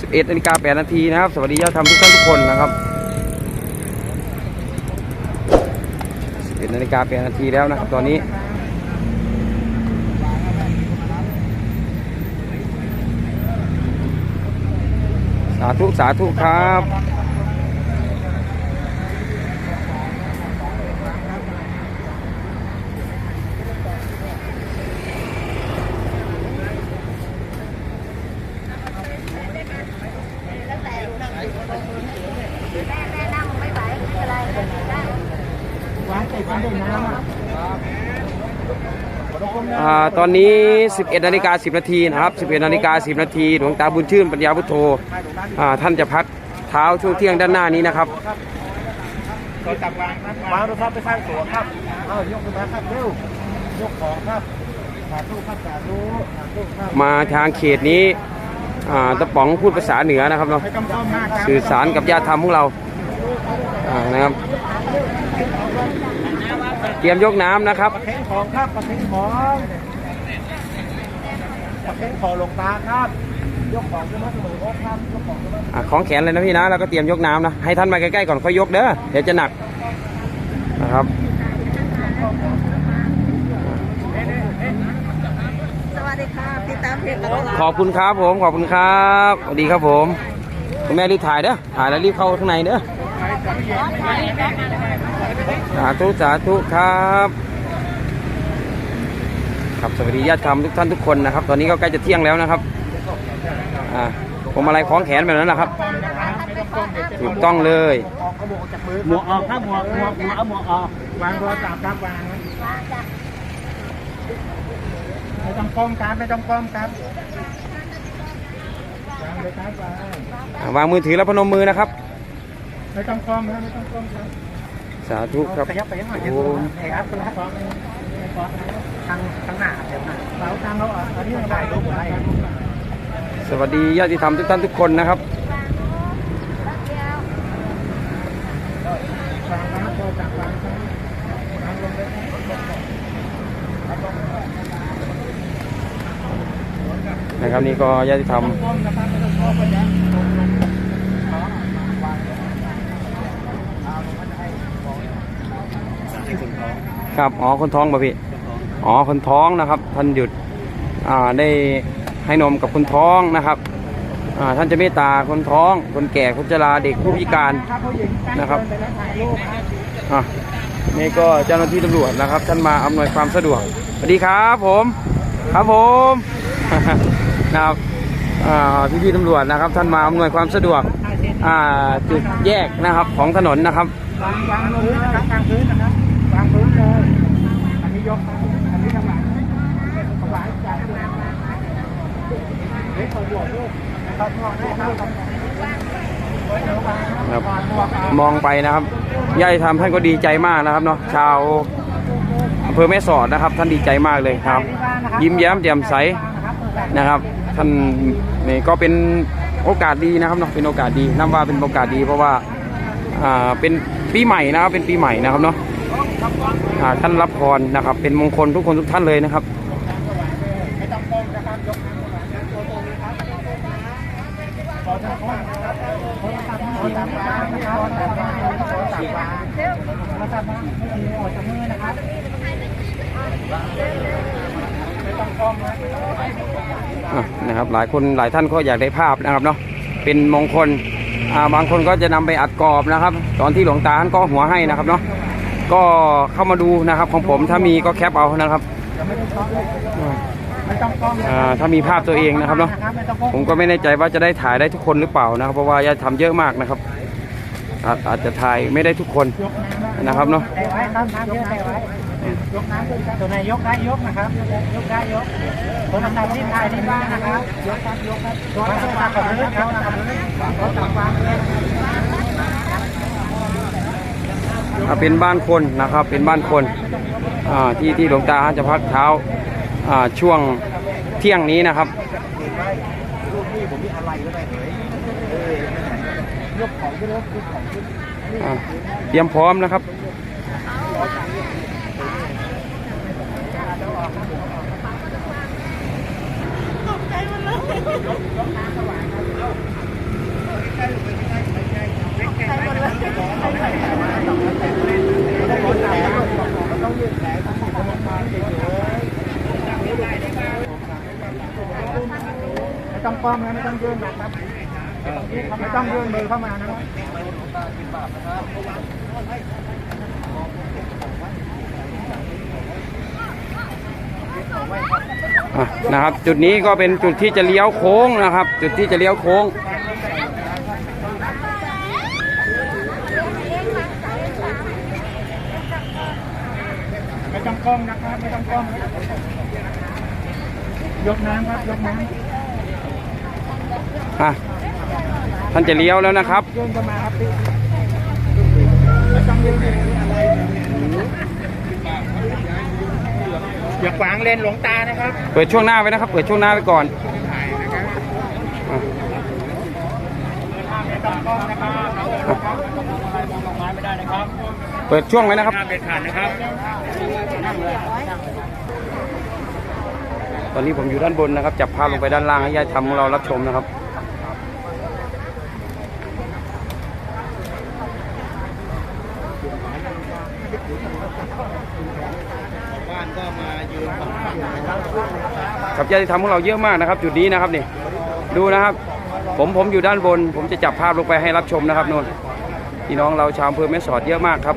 11นาฬิกา8นาทีนะครับ สวัสดีญาติธรรมทุกท่านทุกคนนะครับ11นาฬิกา8นาทีแล้วนะครับ ตอนนี้สาธุสาธุครับ ตอนนี้ 11นาฬิกา10 นาทีนะครับ 11นาฬิกา10 นาทีหลวงตาบุญชื่นปัญญาพุทโธอ่าท่านจะพักเท้าช่วงเที่ยงด้านหน้านี้นะครับเราจับวางครับวางรถครับไปสร้างตัวครับเอายกขึ้นมาครับเร็วยกของครับสาธุครับสาธุสาธุครับมาทางเขตนี้อ่าตะป๋องพูดภาษาเหนือนะครับเนาะไม่ต้องก้มมากครับสื่อสารกับญาติธรรมของเราอ่านะครับ เตรียมยกน้ำนะครับประเคนของครับประเคนของประเคนของหลวงตาครับ ยกของขึ้นมาเสมอโอ๊คครับยกของขึ้นมาอ่าของแขนเลยนะพี่นะแล้วก็เตรียมยกน้ำนะให้ท่านมาใกล้ๆก่อนค่อยยกเด้อเดี๋ยวจะหนักนะครับสวัสดีค่ะติดตามเพจตลอดขอบคุณครับผมขอบคุณครับสวัสดีครับผมคุณแม่รีบถ่ายเด้อถ่ายแล้วรีบเข้าข้างในเด้อ สาธุสาธุครับครับสวัสดีญาติธรรมทุกท่านทุกคนนะครับ ตอนนี้ก็ใกล้จะเที่ยงแล้วนะครับอ่าผมอะไรคล้องแขนแบบนั้นแหละครับถูกต้องเลยออกกระบอกจากมือหมวกออกครับหมวกหมวกหมวกเอาหมวกออกวางโทรศัพท์ครับวางไม่ต้องก้มครับไม่ต้องก้มครับวางเลยครับวางอ่าวางมือถือแล้วพนมมือนะครับ ไม่ต้องก้มครับไม่ต้องก้มครับสาธุครับขยับไปยังหน่อยจะดูไอ้ครับคุณครับทางทางหน้าเดี๋ยวนะเราทางเราอะอันนี้ถ่ายรูปอะไรสวัสดีญาติธรรมทุกท่านทุกคนนะครับวางนะโทรศัพท์วางครับวางลงไปนะครับนี่ก็ญาติธรรม ก้มนะครับไม่ต้องก้มไปนะลงลงขอวางเอาลงมาให้ของ ให้คนท้องครับอ๋อคนท้องป่ะพี่อ๋อคนท้องนะครับ ท่านหยุดอ่าได้ให้นมกับคนท้องนะครับอ่าท่านจะเมตตาคนท้อง คนแก่คนชราเด็กผู้พิการครับผู้หญิงนะครับไปแล้วถ่ายรูปครับอะนี่ก็เจ้าหน้าที่ตำรวจนะครับ ท่านมาอำนวยความสะดวกสวัสดีครับผม ครับผมนะครับอ่าพี่ๆตำรวจนะครับ ท่านมาอำนวยความสะดวกอ่าจุดแยกนะครับของถนนนะครับวางวางลงพื้นนะครับวางพื้นนะครับวางพื้นเลย อันนี้ ยกอันนี้ทำหลังถวายจากเดิมเฮ้ยขอบวกลูกนะครับมองได้ครับมองไปนะครับญาติธรรมท่านก็ดีใจมากนะครับเนาะชาวอำเภอแม่สอดนะครับ ท่านดีใจมากเลยครับ ยิ้มแย้มแจ่มใสนะครับ ท่านนี่ก็เป็นโอกาสดีนะครับเนาะเป็นโอกาสดีนับว่าเป็นโอกาสดีเพราะว่าอ่าเป็นปีใหม่นะครับเป็นปีใหม่นะครับเนาะ ท่านรับพรนะครับ เป็นมงคลทุกคนทุกท่านเลยนะครับนะครับยกมือตัวตรงนี้ครับขอจับวางนะครับขอจับขอจับวางนะครับขอจับวางขอจับวางขอจับวางไม่ดีขอจับมือนะครับไม่ต้องก้มนะอะนะครับหลายคนหลายท่านก็อยากได้ภาพนะครับเนาะเป็นมงคลอ่าบางคนก็จะนำไปอัดกรอบนะครับ ตอนที่หลวงตาท่านก็หัวให้นะครับเนาะ ก็เข้ามาดูนะครับของผมถ้ามีก็แคปเอานะครับถ้ามีภาพตัวเองนะครับเนาะผมก็ไม่แน่ใจว่าจะได้ถ่ายได้ทุกคนหรือเปล่านะครับ เพราะว่าญาติทำเยอะมากนะครับ อาจจะถ่ายไม่ได้ทุกคนนะครับเนาะต่ไว้ครับน้ำเยอะแต่ไว้ยกน้ำขึ้นครับตัวนายยกได้ยกนะครับ ยกได้ยกตัวน้ำที่ถ่ายที่บ้านนะครับ ยกครับยกครับตัวน้ำหนักกับพื้นครับนะครับตัวตักวางเลย เป็นบ้านคนนะครับเป็นบ้านคนที่ที่หลวงตาจะพักเท้าช่วงเที่ยงนี้นะครับเตรียมพร้อมนะครับใไม่ต้องป้อมนะไม่ต้องยื่นนะครับไม่ต้องยื่นมือเข้ามานะครับนะครับ จุดนี้ก็เป็นจุดที่จะเลี้ยวโค้งนะครับ จุดที่จะเลี้ยวโค้ง ไม่ต้องก้มนะครับไม่ต้องก้มยกน้ำครับยกน้อะท่านจะเลี้ยวแล้วนะครับำยื่นเข้ามาครับพี่ไม่ต้องยื่นอย่าขวางเลนหลวงตานะครับ เปิดช่วงหน้าไว้นะครับ เปิดช่วงหน้าไว้ก่อนอะไม่ต้องก้มนะครับ เปิดช่วงไว้นะครับ ห้ามเด็ดขาดนะครับ ตอนนี้ผมอยู่ด้านบนนะครับ จับภาพลงไปด้านล่างให้ญาติธรรมของเรารับชมนะครับ บ้านก็มายืนฝั่งครับญาติธรรมของเราเยอะมากนะครับ จุดนี้นะครับนี่ดูนะครับ ผมผมอยู่ด้านบน ผมจะจับภาพลงไปให้รับชมนะครับนู่นพี่น้องเราชาวอำเภอแม่สอดเยอะมากครับ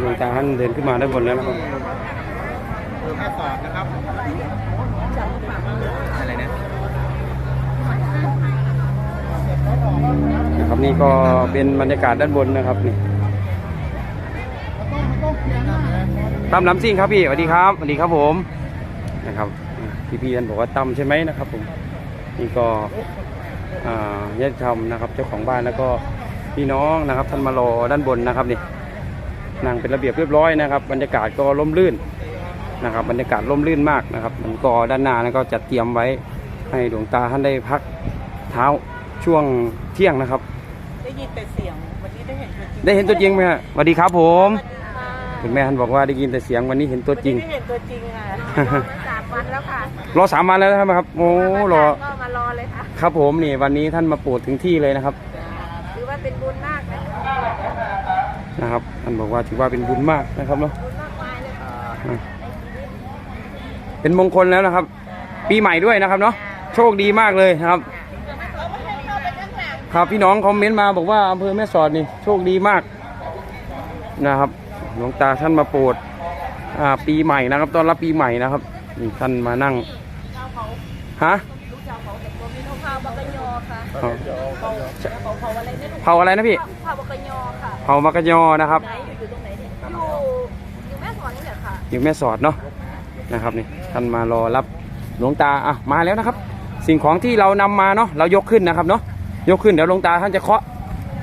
หลวงตาท่านเดินขึ้นมาด้านบนแล้วนะครับแม่สอดนะครับอะไรนะนะครับนี่ก็เป็นบรรยากาศด้านบนนะครับนี่ตั้มล้ำซิ่งครับพี่สวัสดีครับสวัสดีครับผมนะครับพี่พี่ๆท่านบอกว่าตั้มใช่ไหมนะครับผมนี่ก็อ่าญาติธรรมนะครับ เจ้าของบ้านแล้วก็พี่น้องนะครับ ท่านมารอด้านบนนะครับนี่ นั่งเป็นระเบียบเรียบร้อยนะครับบรรยากาศก็ร่มรื่นนะครับบรรยากาศร่มรื่นมากนะครับมันก็ด้านหน้านั้นก็จัดเตรียมไว้ให้ดวงตาท่านได้พักเท้าช่วงเที่ยงนะครับ ได้ยินแต่เสียงวันนี้ได้เห็นตัวจริงได้เห็นตัวจริงไหมฮะสวัสดีครับผมค่ะคุณแม่ท่านบอกว่าได้ยินแต่เสียงวันนี้เห็นตัวจริงวันนี้ได้เห็นตัวจริงค่ะสามวันแล้วค่ะรอสามวันแล้วนะครับโอ้รอก็มารอเลยค่ะครับผมนี่วันนี้ท่านมาโปรดถึงที่เลยนะครับ ถือว่าเป็นบุญมากนะ นะครับท่านบอกว่าถือว่าเป็นบุญมากนะครับเนาะบุญมากมายเลยค่ะอะเป็นมงคลแล้วนะครับ ปีใหม่ด้วยนะครับเนาะโชคดีมากเลยนะครับ ครับพี่น้องคอมเมนต์มาบอกว่าอำเภอแม่สอดนี่โชคดีมากนะครับหลวงตาท่านมาโปรดอ่าปีใหม่นะครับ ตอนรับปีใหม่นะครับนี่ท่านมานั่งฮะลูกสาวของแต่ตัวมีน้องพาวบักกะยอค่ะอ๋อเผาเผาเผาอะไรเนี่ยเผาอะไรนะพี่เผาบักกะยอค่ะ เผามากระยอนะครับไหนอยู่ตรงไหนเนี่ยอยู่อยู่แม่สอนนี่แหละค่ะอยู่แม่สอดเนาะนะครับนี่ท่านมารอรับหลวงตาอะมาแล้วนะครับ สิ่งของที่เรานำมาเนาะเรายกขึ้นนะครับเนาะยกขึ้นเดี๋ยวหลวงตาท่านจะเคาะ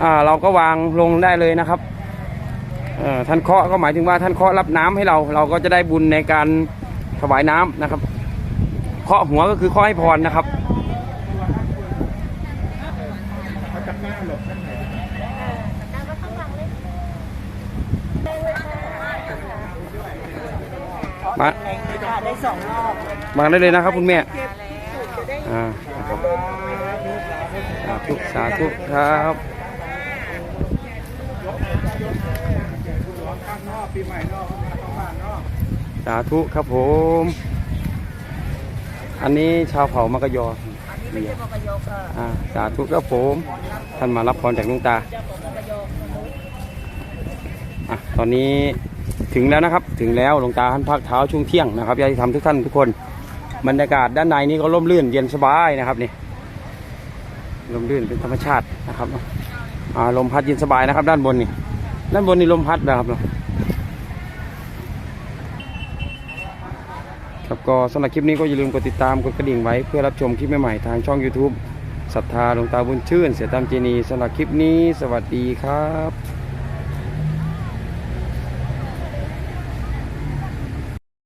อ่าเราก็วางลงได้เลยนะครับเอ่อท่านเคาะก็หมายถึงว่าท่านเคาะรับน้ำให้เรา เราก็จะได้บุญในการถวายน้ำนะครับ เคาะหัวก็คือเคาะให้พรนะครับ ได้สองรอบมาได้เลยนะครับ คุณแม่เก็บสูตรจะได้อ่านะครับสาธุสาธุครับปีใหม่นอกมาเข้าบ้านนอกสาธุครับผม อันนี้ชาวเผ่ามะกะยออันนี้ไม่ใช่บักกะยอค่ะอ่าสาธุครับผม ท่านมารับพรจากหลุงตาเจ้าของบักกะยออะตอนนี้ ถึงแล้วนะครับ ถึงแล้วหลวงตาท่านพักเท้าช่วงเที่ยงนะครับญาติธรรมทุกท่านทุกคนบรรยากาศด้านในนี้ก็ร่มรื่นเย็นสบายนะครับนี่ร่มรื่นเป็นธรรมชาตินะครับอ่าลมพัดเย็นสบายนะครับ ด้านบนนี่ด้านบนนี่ลมพัดนะครับครับก็สำหรับคลิปนี้ก็อย่าลืมกดติดตามกดกระดิ่งไว้เพื่อรับชมคลิปใหม่ๆทางช่อง YouTube ศรัทธาหลวงตาบุญชื่น เสียตามเจนีสำหรับคลิปนี้ สวัสดีครับ